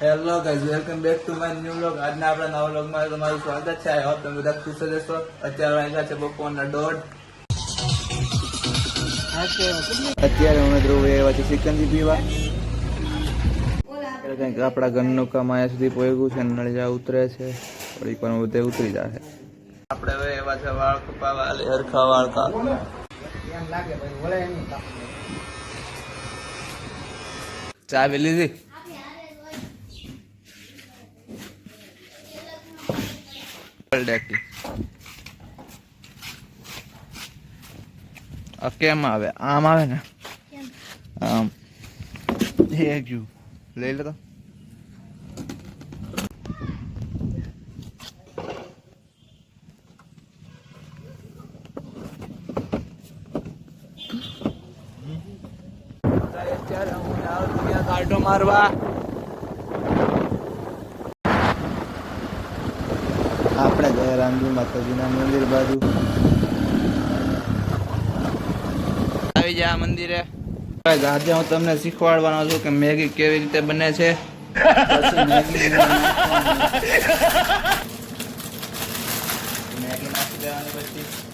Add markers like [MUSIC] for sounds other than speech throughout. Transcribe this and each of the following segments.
Hello guys welcome back to my new vlog આજના આપણા નવા વ્લોગમાં તમારું સ્વાગત છે. આઈ હોપ તમે બધા ખુશ જ હશો. અત્યારે વાગ્યા છે બપોરના દોઢ. અત્યારે અમે ધ્રુવ એવા છે સિકંજી પીવા. એટલે કંઈક આપણા ઘરનું કામ અહીંયા સુધી પહોંચ્યું છે નળિયા ઉતરે છે. થોડીક વાર બધે ઉતરી જશે. આપણે હવે એવા છે વાળ કપાવા હરખા વાળ કા ચા પી લીધી? આ કેમ આવે આમ આવે ને આમ ગયું લઈ લે તો આવું ત્યાં કાંટો મારવા આપણે માતાજીના મંદિર બાજુ. આવી જા આ મંદિરે. આજે હું તમને શીખવાડવાનો છું કે મેગી કેવી રીતે બને છે. મેગી મેગી નાખી દેવાની પછી.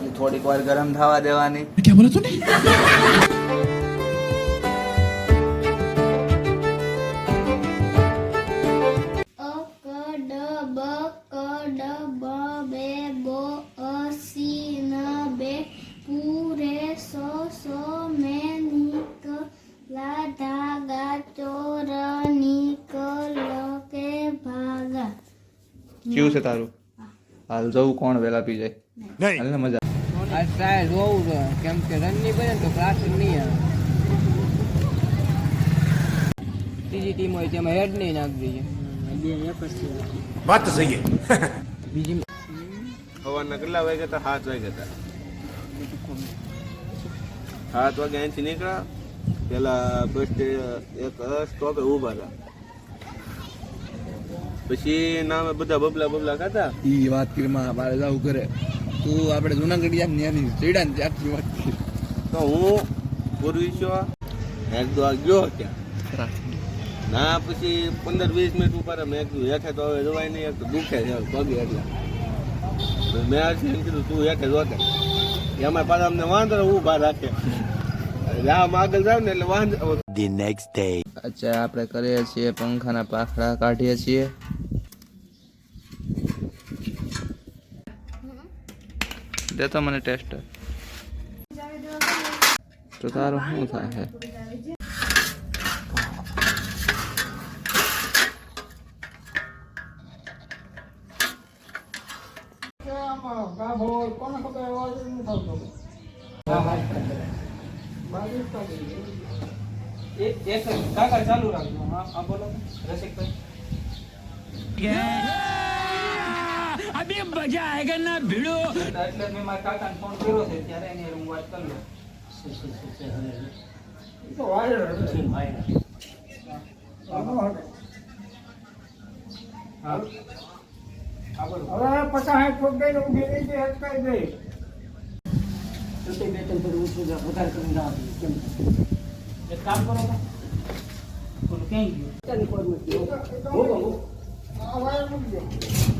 પછી થોડીક વાર ગરમ થવા દેવાની. અકડ બોલો તું બો અસી ન? બે પૂરે સો સો મે નિક લાધા ગા ચોર નિકલ કે ભાગા કેવું છે તારું? હાલ જવું કોણ વેલા પી જાય? હાલ ને મજા આ ટ્રાય જોવું છે કેમ કે રન નહીં બને તો ક્લાસ નહીં આવે. ત્રીજી ટીમ હોય તેમાં હેડ નહીં નાખવી છે. વાત તો સહી બીજી સવારના કેટલા વાગ્યા હતા સાત વાગ્યા હતા સાત વાગે અહીંથી નીકળ્યા. પેલા બસ એક સ્ટોપે ઊભા હતા. પછી નામે બધા બબલા બબલા ખાતા એ વાત કરી માં મારે જવું કરે તું આપણે જુનાગઢ યાર ન્યાની ચડ્યા ને ત્યાંથી વાત તો હું પૂર્વીશ્વા આ. ગયો ત્યાં ના પછી પંદર વીસ મિનિટ ઉપર મેં કીધું હેઠે તો હવે જવાય નહીં એક તો દુખે છે પગે એટલે. મેં આજે એમ કીધું તું હેઠે જોતે એમાં પાછા અમને વાંધો ઊભા રાખે. રામ આગળ જાવ ને એટલે વાંધો ધી નેક્સ્ટ ડે અચ્છા આપણે કરીએ છીએ પંખાના પાખડા કાઢીએ છીએ. દે તો મને ટેસ્ટ તો તારું શું થાય છે એક એક કાકા ચાલુ રાખજો હા હા બોલો રસિકભાઈ અભી મજા આયેગા ના ભીડો? એટલે મેં મારા કાકાને ફોન કર્યો છે ત્યારે એની હારે હું વાત કરી લઉં હા હા. બોલો હવે પચાસ સાઠ ફૂટ ગઈ ઊભી રહી ગઈ અટકાઈ ગઈ. એક કામ કરો તો. બોલો મૂકી ગયું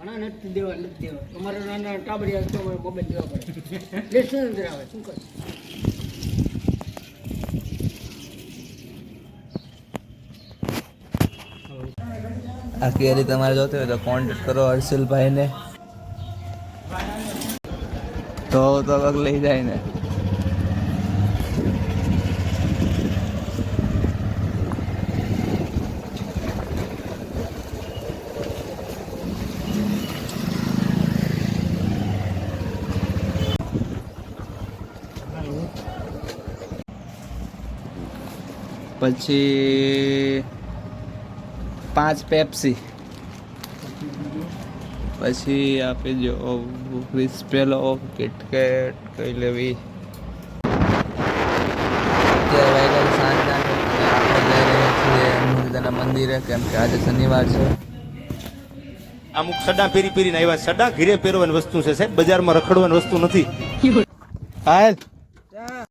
ઘણા નથી દેવા નથી દેવા. તમારે નાના ટાબડિયા તો મોબાઈલ દેવા પડે. [LAUGHS] લેસન અંદર આવે શું કરે? આ કેરી તમારે જોતી હોય તો કોન્ટેક્ટ કરો હર્ષિલભાઈને. તો તો લઈ જાય ને. પછી પાંચ પેપ્સી. પછી આપી જો પેલો કિટકેટ કઈ લેવી. મંદિરે કેમ કે આજે શનિવાર છે. અમુક સડા પેરી પેરીને આવ્યા સડા ઘીરે પહેરવાની વસ્તુ છે સાહેબ બજારમાં રખડવાની વસ્તુ નથી. [LAUGHS] હાલ.